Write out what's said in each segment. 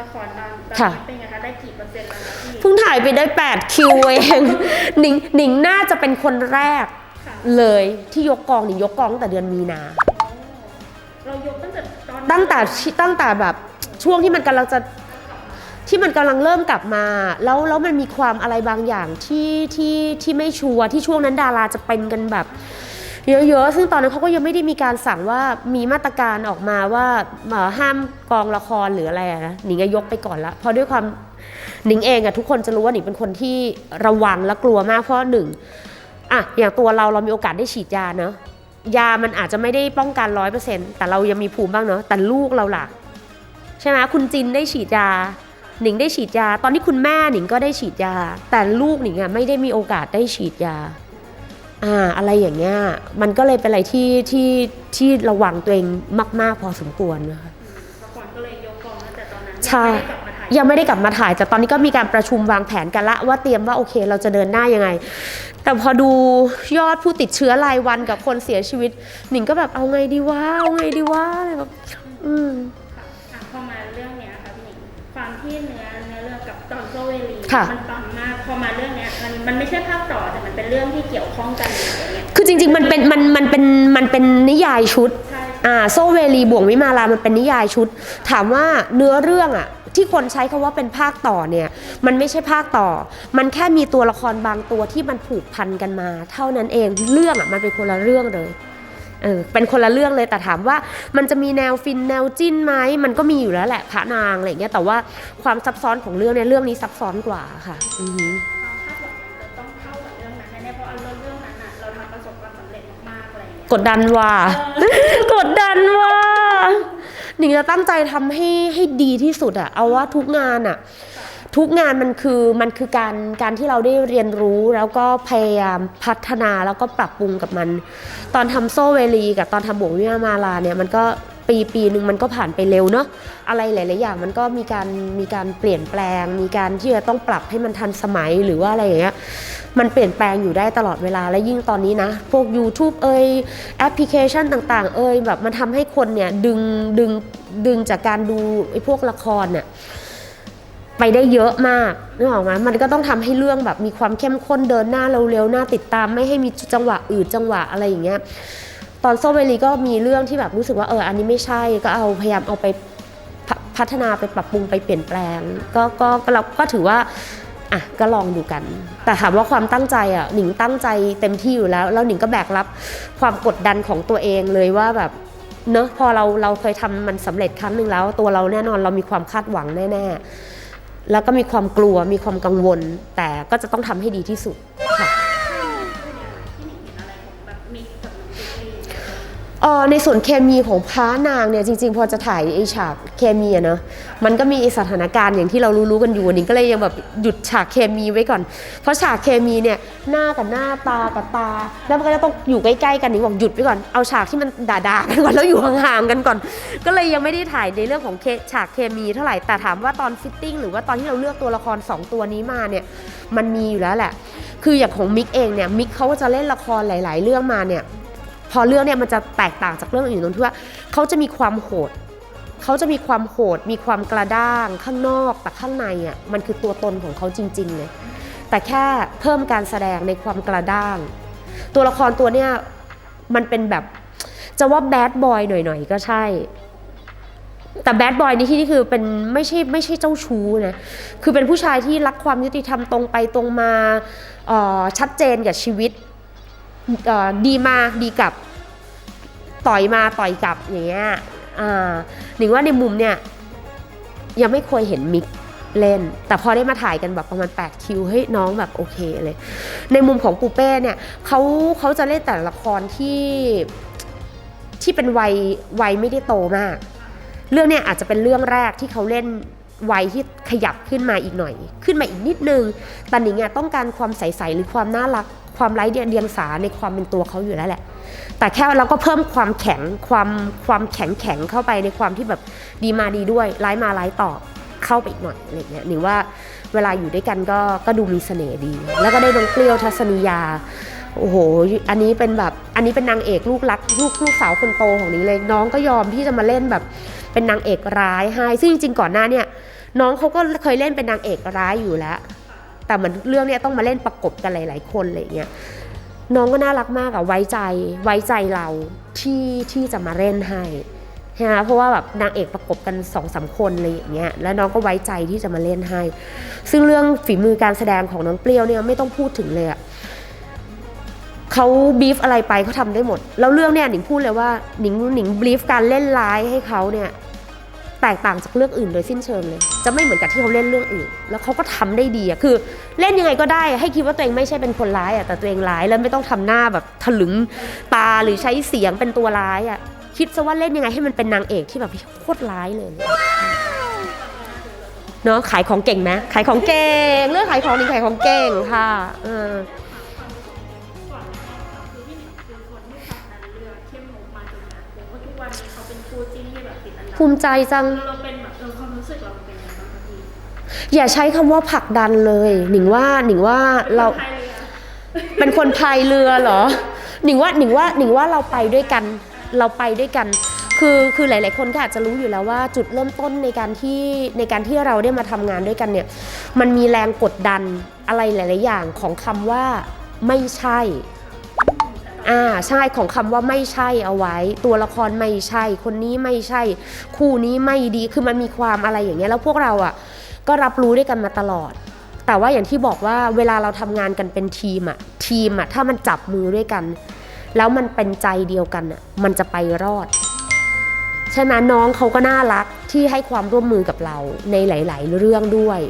ละครตอนตอนค่ะ นี้เป็นไงคะ ได้กี่เปอร์เซ็นต์แล้วคะพี่ เพิ่งถ่ายไปได้ 8 คิวเองหนิงหนิงน่าจะเป็นคนแรกค่ะ เลยที่ยกกองหนิงยกกองตั้งแต่เดือนมีนา เรายกตั้งแต่ตอนตั้งแต่ที่ตั้งแต่แบบช่วงที่มันกำลังจะที่มันกำลังเริ่มกลับมา แล้วแล้วมันมีความอะไรบางอย่างที่ที่ที่ไม่ชัวร์ที่ช่วงนั้นดาราจะเป็นกันแบบ เยอะๆ ซึ่งตอนนั้นเขาก็ยังไม่ได้มีการสั่งว่ามีมาตรการออกมาว่าห้ามกองละครหรืออะไรนะหนิงยกไปก่อนละเพราะด้วยความหนิงเองอะทุกคนจะรู้ว่าหนิงเป็นคนที่ระวังและกลัวมากเพราะหนึ่งอะอย่างตัวเราเรามีโอกาสได้ฉีดยาเนอะยามันอาจจะไม่ได้ป้องกันร้อยเปอร์เซ็นต์แต่เรายังมีภูมิบ้างเนอะแต่ลูกเราล่ะใช่ไหมคุณจินได้ฉีดยาหนิงได้ฉีดยา ตอนนี้คุณแม่หนิงก็ได้ฉีดยา แต่ลูกหนิงอะไม่ได้มีโอกาสได้ฉีดยา อ่าอะไรอย่างเงี้ยมันก็เลยเป็นอะไรที่ที่ที่ระวังตัวเองมาก ๆ พอสมควรนะคะละครก็เลยยกกองตั้งแต่ตอนนั้นใช่ยังไม่ได้กลับมาถ่ายยังไม่ได้กลับมาถ่าย แต่ตอนนี้ก็มีการประชุมวางแผนกันละว่าเตรียมว่าโอเค เราจะเดินหน้ายังไง แต่พอดูยอดผู้ติดเชื้อรายวันกับคนเสียชีวิต หนิงก็แบบเอาไงดีวะเอาไงดีวะอะไรแบบอืมค่ะอะพอมาเรื่องเนี้ยค่ะพี่หนิงความที่เนื้อเนื้อเรื่องกับตอนโซเวลีค่ะ มันปังมากพอมาเรื่องเนี้ย มันมันไม่ใช่ภาคต่อแต่มันเป็นเรื่องที่เกี่ยวข้องกันอย่างเงี้ย คือจริงๆ มันเป็นมันมันเป็นมันเป็นนิยายชุด ใช่ อ่าโซเวลีบ่วงวิมาลามันเป็นนิยายชุด ถามว่าเนื้อเรื่องอะที่คนใช้คำว่าเป็นภาคต่อเนี่ย มันไม่ใช่ภาคต่อ มันแค่มีตัวละครบางตัวที่มันผูกพันกันมา เท่านั้นเองเรื่องอะมันเป็นคนละเรื่องเลย เออเป็นคนละเรื่องเลยแต่ถามว่ามันจะมีแนวฟินแนวจิ้นไหมมันก็มีอยู่แล้วแหละพระนางอะไรอย่างเงี้ยแต่ว่าความซับซ้อนของเรื่องเนี่ยเรื่องนี้ซับซ้อนกว่าค่ะอือหือ กๆอะไรอย่างเงี้ยกดดันว่ากดดันว่าหนิงจะตั้งใจทำให้ให้ดีที่สุดอะเอาว่าทุกงานอะทุกงานมันคือมันคือการการที่เราได้เรียนรู้แล้วก็พยายามพัฒนาแล้วก็ปรับปรุงกับมัน ตอนทำโซเวลี กับตอนทำบวงวิมามาลาเนี่ยมันก็ปีปีหนึ่งมันก็ผ่านไปเร็วเนาะอะไรหลาย ๆ อย่างมันก็มีการมีการเปลี่ยนแปลง มีการที่จะต้องปรับให้มันทันสมัยหรือว่าอะไรอย่างเงี้ย มันเปลี่ยนแปลงอยู่ได้ตลอดเวลาและยิ่งตอนนี้นะ พวก YouTube เอ่ยแอปพลิเคชันต่าง ๆ เอ่ยแบบมันทำให้คนเนี่ยดึงดึงดึงจากการดูไอ้พวกละครเนี่ยไปได้เยอะมากนึกออกไหมมันก็ต้องทำให้เรื่องแบบมีความเข้มข้นเดินหน้าเร็วๆหน้าติดตามไม่ให้มีจังหวะอื่นจังหวะอะไรอย่างเงี้ย ตอนโซเวลีก็มีเรื่องที่แบบรู้สึกว่าเอออันนี้ไม่ใช่ก็เอาพยายามเอาไปพพัฒนาไปปรับปรุงไปเปลี่ยนแปลง ก็ก็เราก็ถือว่า อะก็ลองดูกัน แต่ถามว่าความตั้งใจอะหนิงตั้งใจเต็มที่อยู่แล้ว แล้วหนิงก็แบกรับความกดดันของตัวเองเลยว่าแบบเนอะพอเราเราเคยทำมันสำเร็จครั้งหนึ่งแล้ว ตัวเราแน่นอนเรามีความคาดหวังแน่ ๆ แล้วก็มีความกลัวมีความกังวล แต่ก็จะต้องทำให้ดีที่สุด เออในส่วนเคมีของพระนางเนี่ยจริง ๆ พอจะถ่ายไอฉากเคมีอะเนอะมันก็มีสถานการณ์อย่างที่เรารู้ๆกันอยู่นิงก็เลยยังแบบหยุดฉากเคมีไว้ก่อน เพราะฉากเคมีเนี่ยหน้ากับหน้าตากับตา แล้วมันก็จะต้องอยู่ใกล้ๆกันนิงบอกหยุดไว้ก่อนเอาฉากที่มันด่าๆกันก่อนแล้วอยู่ห่างๆกันก่อน ก็เลยยังไม่ได้ถ่ายในเรื่องของเคฉากเคมีเท่าไหร่แต่ถามว่าตอนฟิตติ้งหรือว่าตอนที่เราเลือกตัวละครสองตัวนี้มาเนี่ยมันมีอยู่แล้วแหละ คืออย่างของมิกเองเนี่ยมิกเขาก็จะเล่นละครหลาย ๆ เรื่องมาเนี่ย พอเรื่องเนี่ยมันจะแตกต่างจากเรื่องอื่นตรงที่ว่าเขาจะมีความโหดเขาจะมีความโหด มีความกระด้างข้างนอก แต่ข้างในอะมันคือตัวตนของเขาจริงๆเลยแต่แค่เพิ่มการแสดงในความกระด้าง ตัวละครตัวเนี้ยมันเป็นแบบจะว่าแบดบอยหน่อยๆก็ใช่ แต่แบดบอยในที่นี่คือเป็นไม่ใช่ไม่ใช่เจ้าชู้นะคือเป็นผู้ชายที่รักความยุติธรรมตรงไปตรงมาออชัดเจนกับชีวิต ดีมาดีกลับ ต่อยมาต่อยกลับอย่างเงี้ยหนิงว่าในมุมเนี่ยยังไม่เคยเห็นมิกเล่น แต่พอได้มาถ่ายกันแบบประมาณ 8 คิวเฮ้ยน้องแบบโอเคเลย ในมุมของปูเป้เนี่ยเขาเขาจะเล่นแต่ละครที่ที่เป็นวัยวัยไม่ได้โตมาก เรื่องเนี่ยอาจจะเป็นเรื่องแรกที่เขาเล่นวัยที่ขยับขึ้นมาอีกหน่อย ขึ้นมาอีกนิดนึงแต่หนิงอะต้องการความใสๆหรือความน่ารัก ความไร้เดียงเดียงสาในความเป็นตัวเขาอยู่แล้วแหละ แต่แค่เราก็เพิ่มความแข็งความความแข็งแข็งเข้าไปในความที่แบบดีมาดีด้วยร้ายมาร้ายตอบเข้าไปอีกหน่อยอะไรเงี้ยหนิงว่าเวลาอยู่ด้วยกันก็ก็ดูมีเสน่ห์ดี แล้วก็ได้น้องเปรี้ยวทัศนียาโอ้โห อันนี้เป็นแบบ อันนี้เป็นนางเอกลูกรักลูกลูกสาวคนโตของนี้เลย น้องก็ยอมที่จะมาเล่นแบบเป็นนางเอกร้ายให้ซึ่งจริงๆก่อนหน้าเนี่ยน้องเขาก็เคยเล่นเป็นนางเอกร้ายอยู่แล้ว แต่เหมือนเรื่องเนี้ยต้องมาเล่นประกบกันหลาย ๆ คนอะไรเงี้ยน้องก็น่ารักมากอะไว้ใจไว้ใจเราที่ที่จะมาเล่นให้ใช่ไหมเพราะว่าแบบนางเอกประกบกันสองสามคนอะไรอย่างเงี้ยแล้วน้องก็ไว้ใจที่จะมาเล่นให้ ซึ่งเรื่องฝีมือการแสดงของน้องเปรี้ยวเนี่ยไม่ต้องพูดถึงเลยอะเขาบีฟอะไรไปเขาทำได้หมด แล้วเรื่องเนี่ยหนิงพูดเลยว่าหนิงหนิงบีฟการเล่นร้ายให้เขาเนี่ย แตกต่างจากเรื่องอื่นโดยสิ้นเชิงเลย จะไม่เหมือนกับที่เขาเล่นเรื่องอื่น แล้วเขาก็ทำได้ดีอะคือ เล่นยังไงก็ได้ให้คิดว่าตัวเองไม่ใช่เป็นคนร้ายอะแต่ตัวเองร้ายแล้วไม่ต้องทำหน้าแบบถลึงตาหรือใช้เสียงเป็นตัวร้ายอะคิดซะว่าเล่นยังไงให้มันเป็นนางเอกที่แบบโคตรร้ายเลยเนาะขายของเก่งไหมขายของเก่งเรื่องขายของนี่ขายของเก่งค่ะเออ คู่จิ้นที่แบบติดอันดับภูมิใจจัง เราเป็นแบบเออความรู้สึกเราเป็นยังไงบ้างคะพี่อย่าใช้คำว่าผลักดันเลย หนิงว่าหนิงว่าเราไทยเลยอะเป็นคนพายเรือเหรอ หนิงว่าหนิงว่าหนิงว่าเราไปด้วยกัน เราไปด้วยกัน คือคือหลาย ๆ คนก็อาจจะรู้อยู่แล้วว่าจุดเริ่มต้นในการที่ในการที่เราได้มาทำงานด้วยกันเนี่ย มันมีแรงกดดันอะไรหลาย ๆ อย่างของคำว่าไม่ใช่ อ่าใช่ของคำว่าไม่ใช่เอาไว้ ตัวละครไม่ใช่ คนนี้ไม่ใช่ คู่นี้ไม่ดีคือมันมีความอะไรอย่างเงี้ยแล้วพวกเราอะก็รับรู้ด้วยกันมาตลอด แต่ว่าอย่างที่บอกว่าเวลาเราทำงานกันเป็นทีมอะทีมอะถ้ามันจับมือด้วยกัน แล้วมันเป็นใจเดียวกันอะมันจะไปรอดใช่ไหมน้องเขาก็น่ารักที่ให้ความร่วมมือกับเราในหลาย ๆ เรื่องด้วย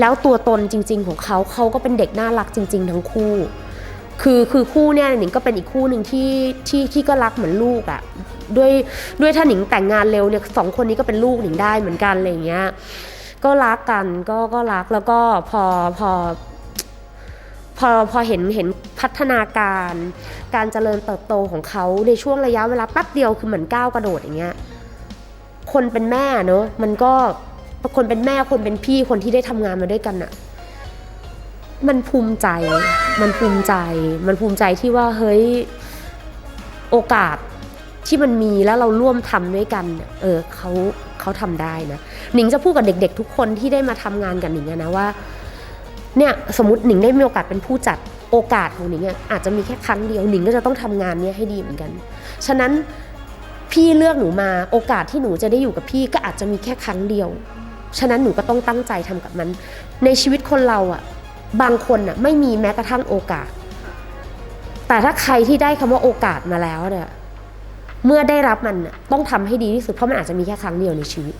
แล้วตัวตนจริง ๆ ของเขาเขาก็เป็นเด็กน่ารักจริง ๆ ทั้งคู่ คือคือคู่เนี่ยหนิงก็เป็นอีกคู่หนึ่งที่ที่ที่ก็รักเหมือนลูกอะ่ะด้วยด้วยถ้าหนิงแต่งงานเร็วเนี่ยสองคนนี้ก็เป็นลูกหนิงได้เหมือนกันอะไรเงี้ยก็รักกันก็ก็รักแล้วก็พอพอพอพอเห็นเห็นพัฒนาการ การเจริญเติบโตของเขาในช่วงระยะเวลาแป๊บเดียวคือเหมือนก้าวกระโดดอย่างเงี้ยคนเป็นแม่เนอะมันก็คนเป็นแม่คนเป็นพี่คนที่ได้ทำงานมาด้วยกันอะมันภูมิใจ มันภูมิใจ มันภูมิใจที่ว่าเฮ้ยโอกาสที่มันมีแล้วเราร่วมทำด้วยกัน เออเขาเขาทำได้นะหนิงจะพูดกับเด็ก ๆ ทุกคนที่ได้มาทำงานกับหนิงนะว่าเนี่ยสมมติหนิงได้มีโอกาสเป็นผู้จัดโอกาสของหนิงอะอาจจะมีแค่ครั้งเดียวหนิงก็จะต้องทำงานเนี้ยให้ดีเหมือนกัน ฉะนั้นพี่เลือกหนูมาโอกาสที่หนูจะได้อยู่กับพี่ก็อาจจะมีแค่ครั้งเดียว ฉะนั้นหนูก็ต้องตั้งใจทำกับมัน ในชีวิตคนเราอะ บางคนอะไม่มีแม้กระทั่งโอกาส แต่ถ้าใครที่ได้คำว่าโอกาสมาแล้วเนี่ยเมื่อได้รับมันน่ะต้องทำให้ดีที่สุดเพราะมันอาจจะมีแค่ครั้งเดียวในชีวิต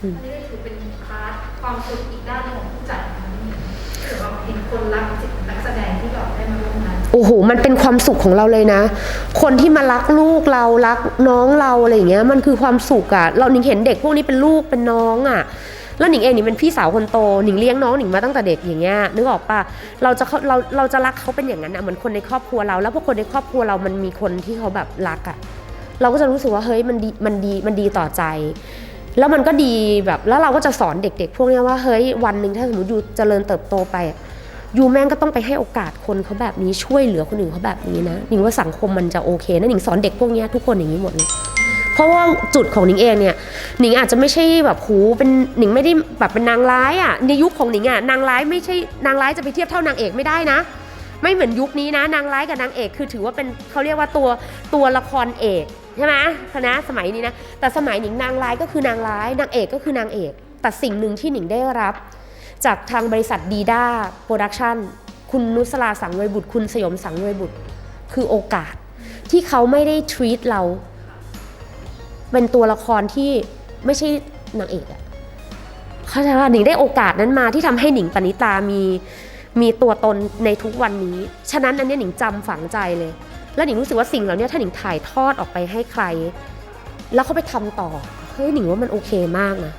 อันนี้ก็ถือเป็นพาร์ทความสุขอีกด้านหนึ่งของผู้จัดนะคะนี่ถือว่าเห็นคนรักนักแสดงที่แบบได้มาร่วมงานโอ้โหมันเป็นความสุขของเราเลยนะ คนที่มารักลูกเรารักน้องเราอะไรอย่างเงี้ย มันคือความสุขอะเราหนิงเห็นเด็กพวกนี้เป็นลูกเป็นน้องอะ แล้วหนิงเองหนิงเป็นพี่สาวคนโตหนิงเลี้ยงน้องหนิงมาตั้งแต่เด็กอย่างเงี้ยนึกออกปะเราจะเขาเราเราจะรักเขาเป็นอย่างนั้นอะเหมือนคนในครอบครัวเรา แล้วพอคนในครอบครัวเรามันมีคนที่เขาแบบรักอะเราก็จะรู้สึกว่าเฮ้ยมันดีมันดีมันดีต่อใจ แล้วมันก็ดีแบบแล้วเราก็จะสอนเด็ก ๆ พวกนี้ว่าเฮ้ยวันหนึ่งถ้าสมมติอยู่เจริญเติบโตไปยูแม่งก็ต้องไปให้โอกาสคนเขาแบบนี้ช่วยเหลือคนอื่นเขาแบบนี้นะหนิงว่าสังคมมันจะโอเคนะหนิงสอนเด็กพวกนี้ทุกคนอย่างนี้หมดเลย เพราะว่าจุดของหนิงเองเนี่ยหนิงอาจจะไม่ใช่แบบหูเป็นหนิงไม่ได้แบบเป็นนางร้ายอะในยุคของหนิงอะนางร้ายไม่ใช่นางร้ายจะไปเทียบเท่านางเอกไม่ได้นะ ไม่เหมือนยุคนี้นะ นางร้ายกับนางเอกคือถือว่าเป็นเขาเรียกว่าตัวตัวละครเอกใช่ไหมคณะสมัยนี้นะแต่สมัยหนิงนางร้ายก็คือนางร้าย นางเอกก็คือนางเอก แต่สิ่งหนึ่งที่หนิงได้รับ จากทางบริษัทดีด้าโปรดักชั่นคุณนุสลาสังเวยบุตร คุณสยมสังเวยบุตร คือโอกาสที่เขาไม่ได้ treat เรา เป็นตัวละครที่ไม่ใช่นางเอกอะเข้าใจว่าหนิงได้โอกาสนั้นมาที่ทำให้หนิงปณิตามีมีตัวตนในทุกวันนี้ ฉะนั้นอันเนี้ยหนิงจำฝังใจเลย แล้วหนิงรู้สึกว่าสิ่งเหล่านี้ถ้าหนิงถ่ายทอดออกไปให้ใคร แล้วเขาไปทำต่อเฮ้ยหนิงว่ามันโอเคมากนะ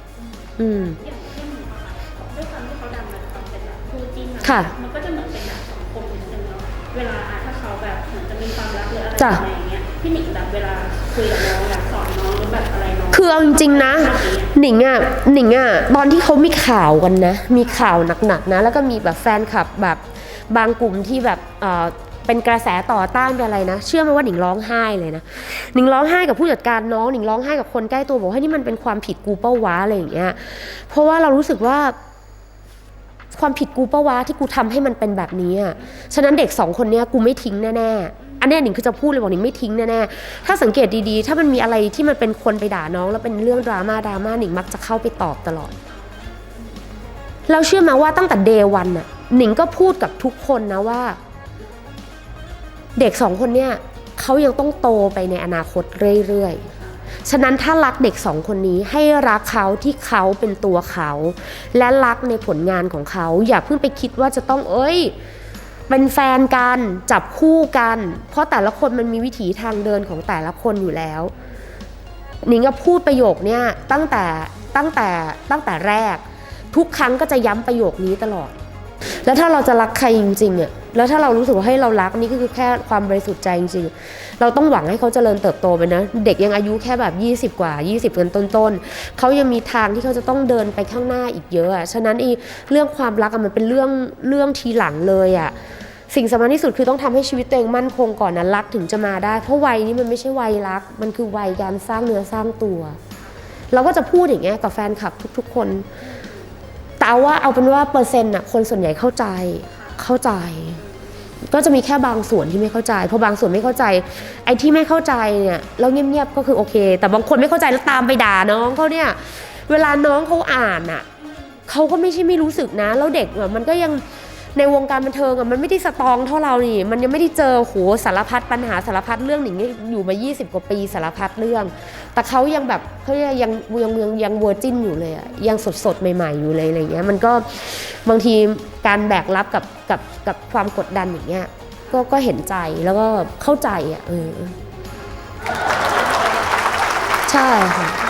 อืมอย่างเข้มอะค่ะด้วยความที่เขาดังมาตอนเป็นแบบคู่จิ้นอค่ะมันก็จะเหมือนเป็นแบบสังคมนิดนึงเนาะเวลาอะถ้าเขาแบบเหมือนจะมีความรักหรืออะไรจ้ะอะไรอย่างเงี้ยพี่หนิงแบบเวลาคุยกับน้องอยา แบบอะไรน้องคือเอาจริงๆนะ หนิงอะหนิงอะตอนที่เขามีข่าวกันนะ มีข่าวหนักๆนะ แล้วก็มีแบบแฟนคลับแบบบางกลุ่มที่แบบเอ่อเป็นกระแสต่อต้านเป็นอะไรนะ เชื่อไหมว่าหนิงร้องไห้เลยนะ หนิงร้องไห้กับผู้จัดการน้องหนิงร้องไห้กับคนใกล้ตัวบอกให้ยนี่มันเป็นความผิดกูเป้าวะอะไรอย่างเงี้ย เพราะว่าเรารู้สึกว่า ความผิดกูเป้าวะที่กูทำให้มันเป็นแบบนี้อะฉะนั้นเด็กสองคนเนี้ยกูไม่ทิ้งแน่ๆ นนี้หนิงคือจะพูดเลยบอกหนิงไม่ทิ้งแน่ๆถ้าสังเกตดีๆ ถ้ามันมีอะไรที่มันเป็นคนไปด่าน้อง แล้วเป็นเรื่องดราม่าดราม่าหนิงมักจะเข้าไปตอบตลอดเราเชื่อมาว่าตั้งแต่เดวันน่ะหนิงก็พูดกับทุกคนนะว่า เด็กสองคนเนี่ยเขายังต้องโตไปในอนาคตเรื่อยๆ ฉะนั้นถ้ารักเด็กสองคนนี้ให้รักเขาที่เขาเป็นตัวเขา และรักในผลงานของเขา อย่าเพิ่งไปคิดว่าจะต้องเอ้ย เป็นแฟนกันจับคู่กัน เพราะแต่ละคนมันมีวิถีทางเดินของแต่ละคนอยู่แล้วหนิงก็พูดประโยคเนี้ยตั้งแต่ตั้งแต่ตั้งแต่แรก ทุกครั้งก็จะย้ำประโยคนี้ตลอด แล้วถ้าเราจะรักใครจริงๆอ่ย แล้วถ้าเรารู้สึกว่าให้เรารักนี่ก็คือแค่ความบริสุทธิ์ใจจริงๆ เราต้องหวังให้เขาเจริญเติบโตไปนะ เด็กยังอายุแค่แบบ 20 กว่า 20เป็นต้นๆเขายังมีทางที่เขาจะต้องเดินไปข้างหน้าอีกเยอะอะฉะนั้นอีเรื่องความรักมันเป็นเรื่องเรื่องทีหลังเลยอะสิ่งสำคัญที่สุดคือต้องทำให้ชีวิตตัวเองมั่นคงก่อนนะรักถึงจะมาได้ เพราะวัยนี้มันไม่ใช่วัยรัก มันคือวัยการสร้างเนื้อสร้างตัว เราก็จะพูดอย่างเงี้ยกับแฟนคลับทุก ๆ คนแต่ว่าเอาเป็นว่าเปอร์เซ็นต์อะคนส่วนใหญ่เข้าใจเข้าใจ ก็จะมีแค่บางส่วนที่ไม่เข้าใจเพราะบางส่วนไม่เข้าใจ ไอ้ที่ไม่เข้าใจเนี่ยเราเงียบๆก็คือโอเค แต่บางคนไม่เข้าใจแล้วตามไปด่าน้องเขาเนี่ยเวลาน้องเขาอ่านอะเขาก็ไม่ใช่ไม่รู้สึกนะ แล้วเด็กอะมันก็ยัง ในวงการบันเทิงอะมันไม่ได้สตรองเท่าเรานี่ มันยังไม่ได้เจอโหสารพัดปัญหาสารพัดเรื่องหนิงอยู่มา 20 กว่าปีสารพัดเรื่อง แต่เขายังแบบเขายังยังยังยังยังเวอร์จินอยู่เลยอะยังสดสดใหม่ๆอยู่เลยอะไรเงี้ยมันก็บางทีการแบกรับกับกับกับความกดดันอย่างเงี้ยก็ก็เห็นใจแล้วก็เข้าใจอะเออใช่ค่ะ